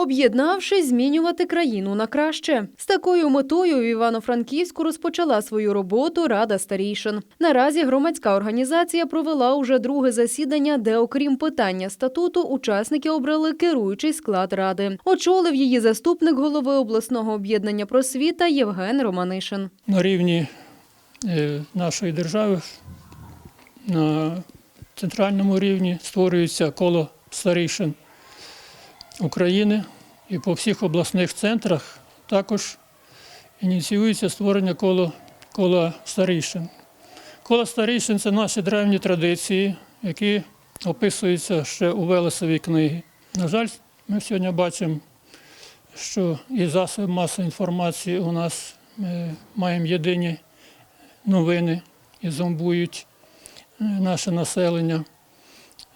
Об'єднавшись, змінювати країну на краще. З такою метою в Івано-Франківську розпочала свою роботу Рада старійшин. Наразі громадська організація провела уже друге засідання, де, окрім питання статуту, учасники обрали керуючий склад ради. Очолив її заступник голови обласного об'єднання просвіта Євген Романишин. на рівні е, нашої держави на центральному рівні створюється коло старейшин України і по всіх обласних центрах також ініціюється створення коло, кола старейшин. Коло старейшин це наші древні традиції, які описуються ще у Велесовій книгі. На жаль, ми сьогодні бачимо, що і засоби масової інформації у нас ми маємо єдині новини і зомбують е, наше населення.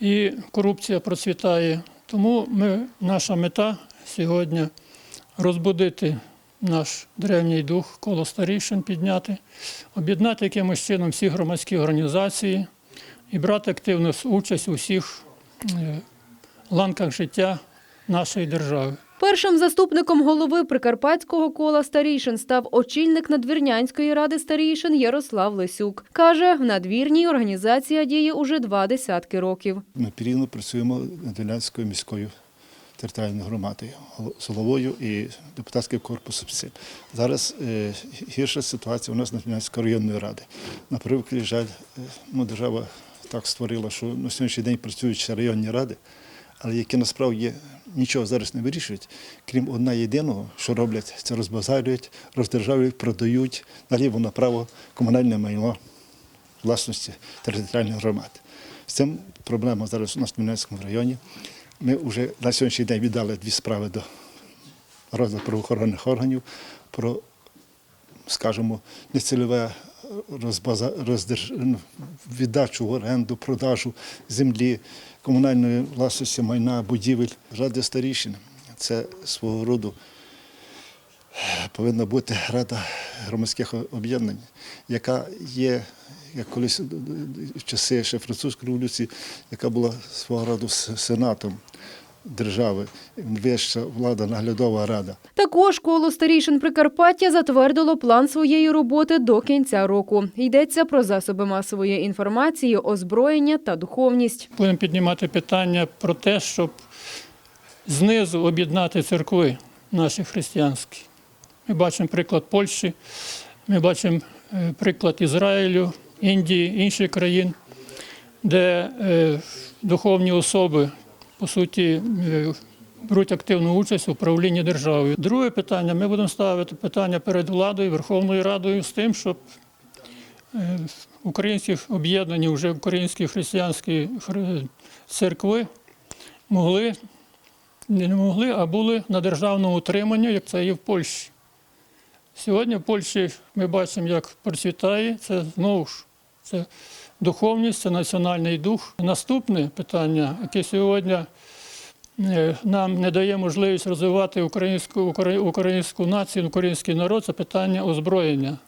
І корупція процвітає. Тому ми, наша мета сьогодні розбудити наш древній дух, коло старішин підняти, об'єднати якимось чином всі громадські організації і брати активну участь у всіх е, ланках життя нашої держави. Першим заступником голови Прикарпатського кола старійшин став очільник надвірнянської ради старійшин Ярослав Лисюк. Каже, в надвірній організація діє уже два десятки років. Ми плідно працюємо над Вільнянською міською територіальною громадою, гол- головою і депутатським корпусом. Зараз е, гірша ситуація у нас на Вільнянської районної ради. На превеликий жаль, е, ну, держава так створила, що на сьогоднішній день працюють ще районні ради, але які насправді нічого зараз не вирішують, крім одна єдиного, що роблять, це розбазарюють, роздержавлюють, продають наліво направо комунальне майно власності територіальних громад. З цим проблема зараз у нас в Хмельницькому районі. Ми вже на сьогоднішній день віддали дві справи до розвитку правоохоронних органів про, скажімо, нецільове розбаза... роздерж... віддачу в оренду, продажу землі, комунальної власності, майна, будівель. Ради старішин це свого роду повинна бути рада громадських об'єднань, яка є, як колись в часи ще французької революції, яка була свого роду сенатом держави, вища влада, наглядова рада. Також коло старійшин Прикарпаття затвердило план своєї роботи до кінця року. Йдеться про засоби масової інформації, озброєння та духовність. Будемо піднімати питання про те, щоб знизу об'єднати церкви наші християнські. Ми бачимо приклад Польщі, ми бачимо е, приклад Ізраїлю, Індії, інших країн, де е, духовні особи, по суті, е, беруть активну участь у управлінні державою. Друге питання, ми будемо ставити питання перед владою, Верховною Радою з тим, щоб е, українських об'єднані вже українські християнські церкви могли, не могли, а були на державному утриманні, як це є в Польщі. Сьогодні в Польщі ми бачимо, як процвітає це знову ж це духовність, це національний дух. Наступне питання, яке сьогодні е, нам не дає можливість розвивати українську, українську націю, український народ, це питання озброєння.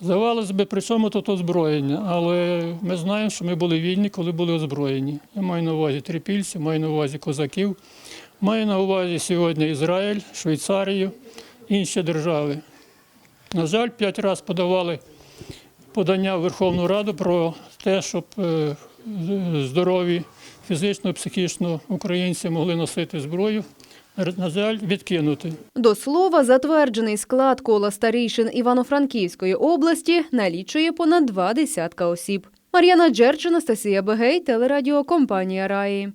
Здавалося би, при чому тут озброєння? Але ми знаємо, що ми були вільні, коли були озброєні. Я маю на увазі трипільців, маю на увазі козаків, маю на увазі сьогодні Ізраїль, Швейцарію, інші держави. На жаль, п'ять разів подавали подання в Верховну Раду про те, щоб е, здорові фізично, психічно українці могли носити зброю. На жаль, відкинути. До слова, затверджений склад кола старійшин Івано-Франківської області налічує понад два десятка осіб. Мар'яна Джерч, Анастасія Бегей, телерадіокомпанія Раї.